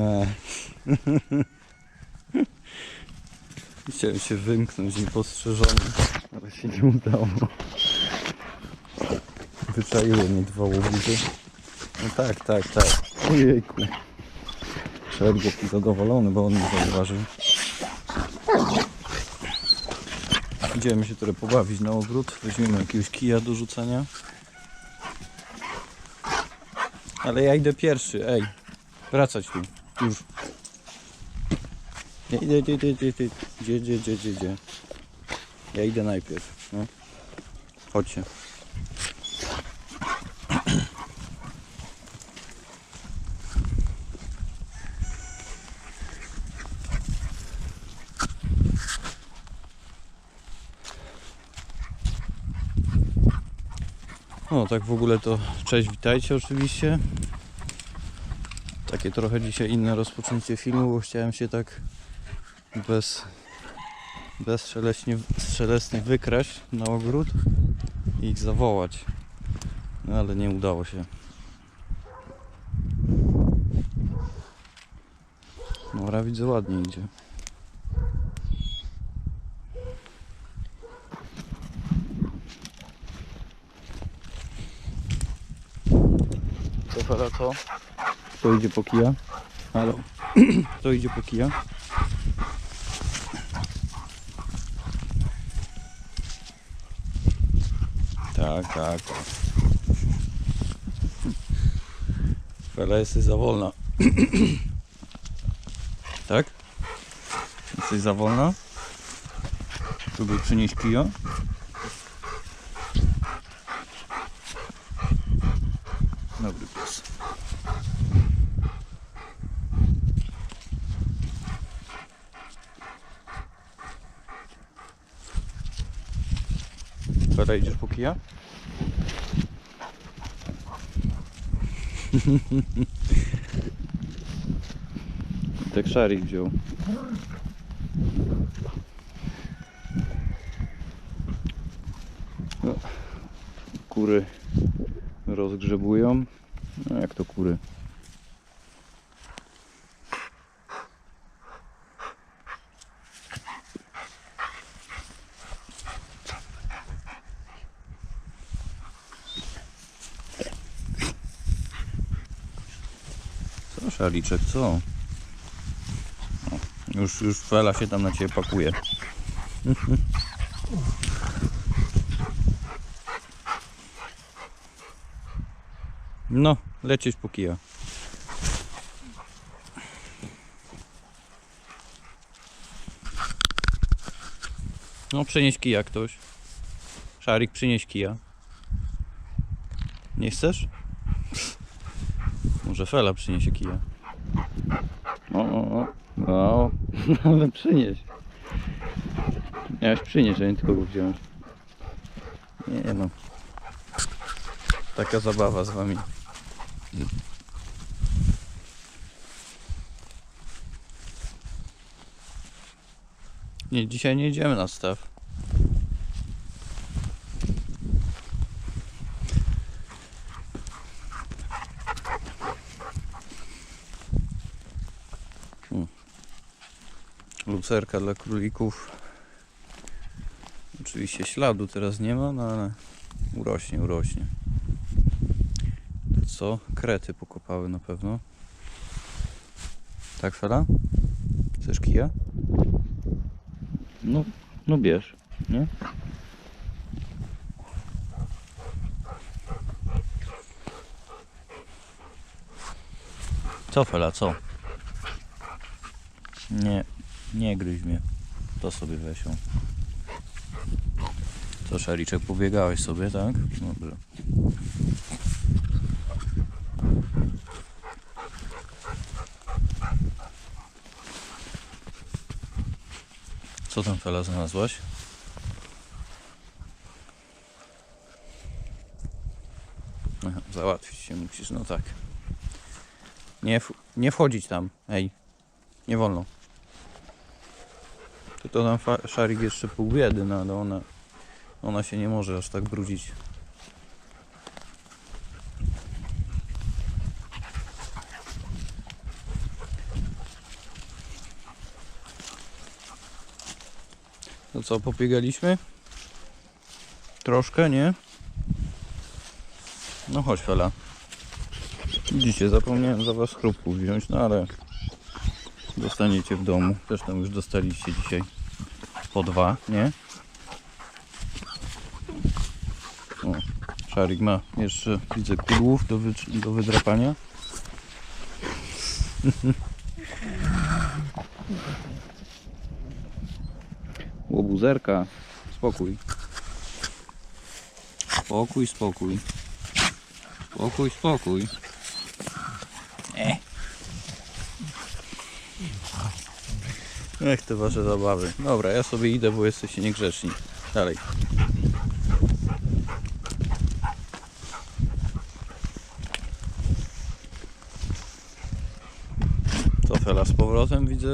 Eee. Chciałem się wymknąć niepostrzeżony, ale się nie udało. Wyczaiły mnie dwa łobuzy. No tak, tak, tak. Ojejku. Szedł taki zadowolony, bo on mnie zauważył. Idziemy się trochę pobawić na ogród. Weźmiemy jakiegoś kija do rzucania. Ale ja idę pierwszy, ej. Wracać tu. Już. Nie, idę, idę, idę, idę, idę. Gdzie, gdzie, gdzie, gdzie, gdzie? Ja idę najpierw, no. Chodźcie. No tak w ogóle to cześć, witajcie oczywiście. Takie trochę dzisiaj inne rozpoczęcie filmu, bo chciałem się tak bez bezszeleśnie, szelestnie wykraść na ogród i ich zawołać. No ale nie udało się. Dobra, widzę ładnie idzie. Co fela Kto idzie po kija? Halo? Kto idzie po kija? Tak, tak, tak. Fela jesteś za wolna. tak? Jesteś za wolna? Tu by przynieść kija? Dobry pies. Fela idziesz po kija? wziął. No, kury rozgrzebują. No jak to kury? Szaliczek, co? O, już, już fela się tam na ciebie pakuje. No, lecieć po kija. No, przynieś kija ktoś. Szarik, przynieś kija. Nie chcesz? Może Fela przyniesie kija. O, o, o. No, ale przynieś. Miałeś przynieść, a nie tylko go wziąć. Nie no. Taka zabawa z wami. Nie, dzisiaj nie idziemy na staw. Lucerka dla królików. Oczywiście śladu teraz nie ma, no ale urośnie, urośnie. To co? Krety pokopały na pewno. Tak, Fela? Chcesz kija? No, no bierz, nie? Co Fela, co? Nie, nie gryź mnie. To sobie weź ją. Co, Szariczek, pobiegałeś sobie, tak? Dobrze. Co tam Fela znalazłaś? Załatwić się musisz, no tak. Nie, nie wchodzić tam, ej. Nie wolno. Czy to tam szarik jeszcze pół biedy, no ale ona, ona się nie może aż tak brudzić. To co, pobiegaliśmy? Troszkę, nie? No chodź fela. Widzicie, zapomniałem za was chrupków wziąć, no ale dostaniecie w domu. Też tam już dostaliście dzisiaj po dwa, nie? O, Szarik ma jeszcze, widzę, kudłów do, wy, do wydrapania. Łobuzerka, spokój. Spokój, spokój. Spokój, spokój. Ech, te wasze zabawy. Dobra, ja sobie idę, bo jesteście niegrzeczni. Dalej. Co Fela z powrotem widzę,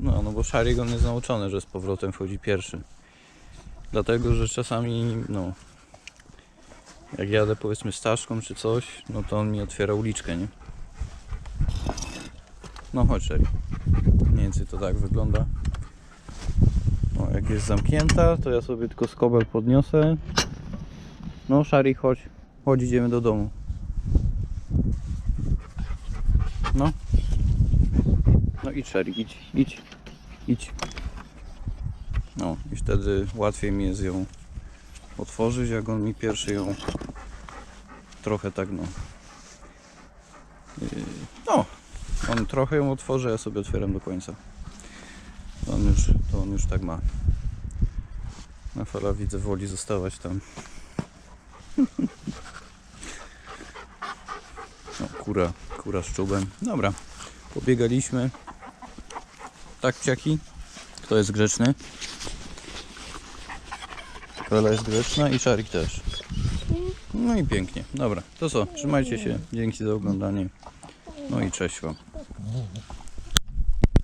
no, no bo Szarik on jest nauczony, że z powrotem wchodzi pierwszy. Dlatego, że czasami, no, jak jadę powiedzmy staszką czy coś, no to on mi otwiera uliczkę, nie? No chodź. Mniej więcej to tak wygląda. O, jak jest zamknięta, to ja sobie tylko skobel podniosę. No Szarik, chodź. Chodź, idziemy do domu. No. No idź Szarik, idź, idź, idź. No i wtedy łatwiej mi jest ją otworzyć, jak on mi pierwszy ją trochę tak no. Yy, No, on trochę ją otworzy, ja sobie otwieram do końca. To on już, to on już tak ma. Na fala widzę woli zostawać tam. No, kura, kura z czubem. Dobra, pobiegaliśmy. Tak, psiaki? Kto jest grzeczny? Kola jest grzeczna i Szarik też. No i pięknie. Dobra, to co? Trzymajcie się. Dzięki za oglądanie. No i cześć Wam. Oh.